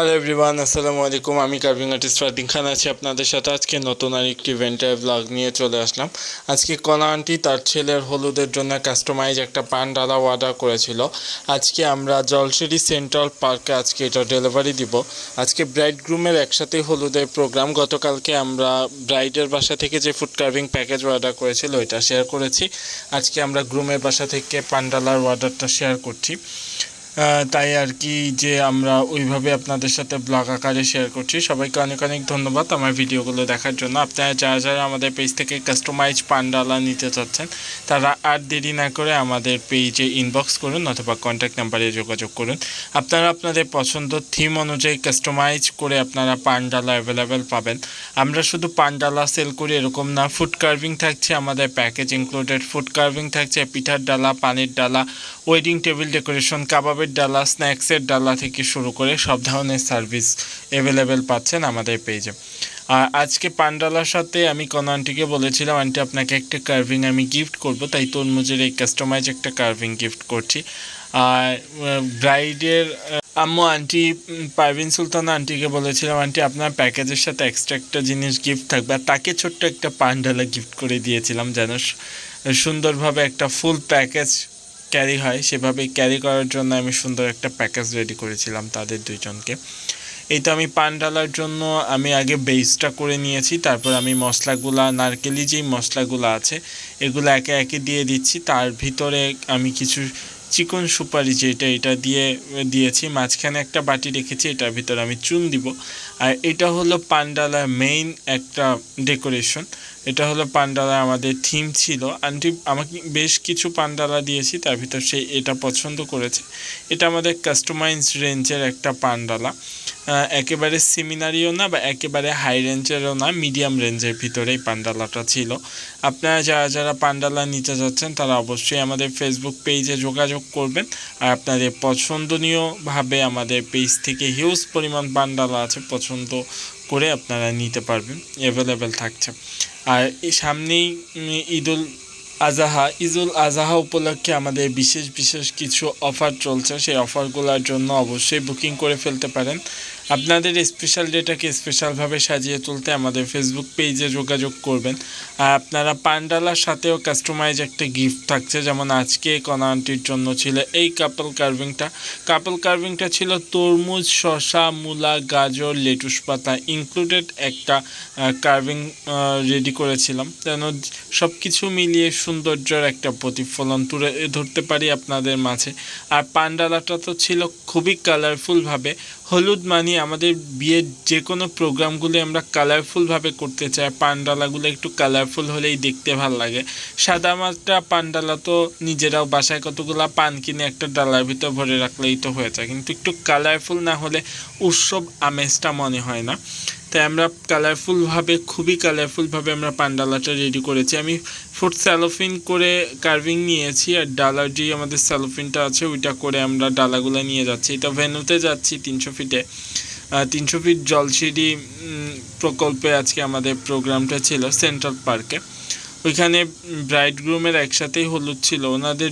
Hello everyone আসসালামু আলাইকুম আমি কার্ভিং আর্টিস্ট ফারদিন খান আছি আপনাদের সাথে। আজকে নতুন আর একটি ইভেন্টের ব্লগ নিয়ে চলে আসলাম। আজকে কণা আন্টি তার ছেলের হলুদের জন্য কাস্টমাইজ একটা পানডালা অর্ডার করেছিল। আজকে আমরা জলসিরি সেন্ট্রাল পার্কে আজকে এটা ডেলিভারি দিব। আজকে ব্রাইড গ্রুমের একসাথে হলুদের প্রোগ্রাম গতকালকে আমরা ব্রাইডের বাসা থেকে যে ফুড কার্ভিং প্যাকেজ অর্ডার করেছিল এটা শেয়ার করেছি। আজকে আমরা গ্রুমের বাসা থেকে পানডালার অর্ডারটা শেয়ার করছি। তাই আর কি যে আমরা ওইভাবে আপনাদের সাথে ব্লগ আকারে শেয়ার করছি। সবাইকে অনেক অনেক ধন্যবাদ আমার ভিডিওগুলো দেখার জন্য। আপনারা যারা যারা আমাদের পেজ থেকে কাস্টমাইজ পান্ডালা নিতে চাচ্ছেন, তারা আর দেরি না করে আমাদের পেজে ইনবক্স করুন অথবা কন্ট্যাক্ট নাম্বারে যোগাযোগ করুন। আপনারা আপনাদের পছন্দ থিম অনুযায়ী কাস্টমাইজ করে আপনারা পান্ডালা অ্যাভেলেবেল পাবেন। আমরা শুধু পান্ডালা সেল করি এরকম না ফুড কার্ভিং থাকছে, আমাদের প্যাকেজ ইনক্লুডেড ফুড কার্ভিং থাকছে, পিঠার ডালা, পানির ডালা ওয়েডিং টেবিল ডেকোরেশন কাবাবের ডালা, স্ন্যাক্সের ডালা থেকে শুরু করে সব ধরনের সার্ভিস অ্যাভেলেবেল পাচ্ছেন আমাদের পেজে আর আজকে পান্ডালার সাথে আমি কোন আন্টিকে বলেছিলাম, আন্টি, আপনাকে একটা কার্ভিং আমি গিফট করব। তাই তরমুজের এই কাস্টমাইজ একটা কার্ভিং গিফট করছি। আর ব্রাইডের আম্মু আন্টি পারভিন সুলতান আন্টিকে বলেছিলাম, আন্টি, আপনার প্যাকেজের সাথে এক্সট্রা একটা জিনিস গিফট থাকবে। আর তাকে ছোট্ট একটা পান্ডালা গিফট করে দিয়েছিলাম যেন সুন্দরভাবে একটা ফুল প্যাকেজ ক্যারি হয়, সেভাবে ক্যারি করার জন্য আমি সুন্দর একটা প্যাকেজ রেডি করেছিলাম তাদের দুইজনকে। এই তো আমি পান ডালার জন্য আমি আগে বেসটা করে নিয়েছি, তারপর আমি মশলাগুলা, নারকেলি যেই মশলাগুলো আছে, এগুলো একে একে দিয়ে দিচ্ছি। তার ভিতরে আমি কিছু চিকন সুপারি এটা এটা দিয়ে, দিয়েছি, মাঝখানে একটা বাটি রেখেছি, এটার ভিতরে আমি চুন দিব। আর এটা হলো পান্ডালার মেইন একটা ডেকোরেশন এটা হলো পান্ডালা আমাদের থিম ছিল। আন্টি, আমাকে বেশ কিছু পান্ডালা দিয়েছি, তার ভিতর সে এটা পছন্দ করেছে। এটা আমাদের কাস্টমাইজ রেঞ্জের একটা পান্ডালা। একেবারে সেমিনারিও না বা একেবারে হাই রেঞ্জেরও না মিডিয়াম রেঞ্জের ভিতরেই পান্ডালাটা ছিল। আপনারা যারা যারা পান্ডালা নিতে যাচ্ছেন, তারা অবশ্যই আমাদের ফেসবুক পেজে যোগাযোগ করবেন। আর আপনাদের পছন্দনীয়ভাবে আমাদের পেজ থেকে হিউজ পরিমাণ পান্ডালা আছে, পছন্দ করে আপনারা নিতে পারবেন। অ্যাভেলেবেল থাকছে। আর সামনেই ঈদুল আজাহা ঈদুল আজাহা উপলক্ষে আমাদের বিশেষ বিশেষ কিছু অফার চলছে। সেই অফারগুলোর জন্য অবশ্যই বুকিং করে ফেলতে পারেন। আপনাদের স্পেশাল ডেটাকে স্পেশালভাবে সাজিয়ে তুলতে আমাদের ফেসবুক পেজে যোগাযোগ করবেন। আর আপনারা পান্ডালার সাথেও কাস্টমাইজ একটা গিফট থাকছে, যেমন আজকে কণা আন্টির জন্য ছিল এই কাপল কার্ভিংটা কাপল কার্ভিংটা ছিল তরমুজ, শসা, মূলা, গাজর লেটুস পাতা ইনক্লুডেড একটা কার্ভিং রেডি করেছিলাম। যেন সব কিছু মিলিয়ে সৌন্দর্যের একটা প্রতিফলন তুলে ধরতে পারি আপনাদের মাঝে। আর পান্ডালাটা তো ছিল খুবই কালারফুলভাবে হলুদ মানে আমাদের বিয়ের যে কোনো প্রোগ্রামগুলি আমরা কালারফুলভাবে করতে চাই, পান্ডালাগুলো একটু কালারফুল হলেই দেখতে ভালো লাগে। সাদা মাছটা, পান্ডালা তো নিজেরাও বাসায় কতগুলো পান কিনে একটা ডালার ভিতর ভরে রাখলেই তো হয়ে যায়। কিন্তু একটু কালারফুল না হলে উৎসব আমেজটা মনে হয় না। তাই আমরা কালারফুলভাবে খুবই কালারফুলভাবে আমরা পান্ডালাটা রেডি করেছি। আমি ফুড স্যালোফিন করে কার্ভিং নিয়েছি আর ডালার যে আমাদের স্যালোফিনটা আছে, ওইটা করে আমরা ডালাগুলো নিয়ে যাচ্ছি। এটা ভেনুতে যাচ্ছি তিনশো ফিটে তিনশো ফিট জলসিডি প্রকল্পে আজকে আমাদের প্রোগ্রামটা ছিল সেন্ট্রাল পার্কে ওইখানে ব্রাইড গ্রুমের একসাথেই হলুদ ছিল। ওনাদের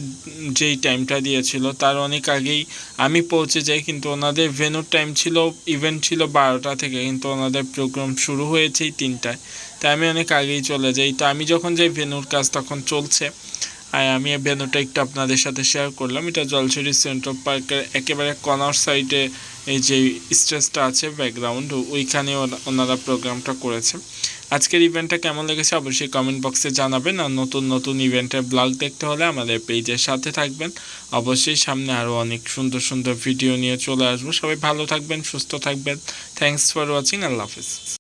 যেই টাইমটা দিয়েছিল, তার অনেক আগেই আমি পৌঁছে যাই, কিন্তু ওনাদের ভেনুর টাইম ছিল ইভেন্ট ছিল বারোটা থেকে, কিন্তু ওনাদের প্রোগ্রাম শুরু হয়েছেই তিনটায়। তাই আমি অনেক আগেই চলে যাই। তো আমি যখন যাই ভেনুর কাজ তখন চলছে। আর আমি ভেনুটা একটু আপনাদের সাথে শেয়ার করলাম। এটা জলসিরি সেন্ট্রাল পার্কের একেবারে কর্নার সাইডে এই যে স্টেজটা আছে ব্যাকগ্রাউন্ড ওইখানে ওনা- ওনারা প্রোগ্রামটা করেছে। আজকের ইভেন্টটা কেমন লেগেছে অবশ্যই কমেন্ট বক্সে জানাবেন আর নতুন নতুন ইভেন্টের ব্লগ দেখতে হলে আমাদের পেজের সাথে থাকবেন। অবশ্যই সামনে আরও অনেক সুন্দর সুন্দর ভিডিও নিয়ে চলে আসব। সবাই ভালো থাকবেন, সুস্থ থাকবেন। থ্যাংকস ফর ওয়াচিং আল্লাহ হাফিজ।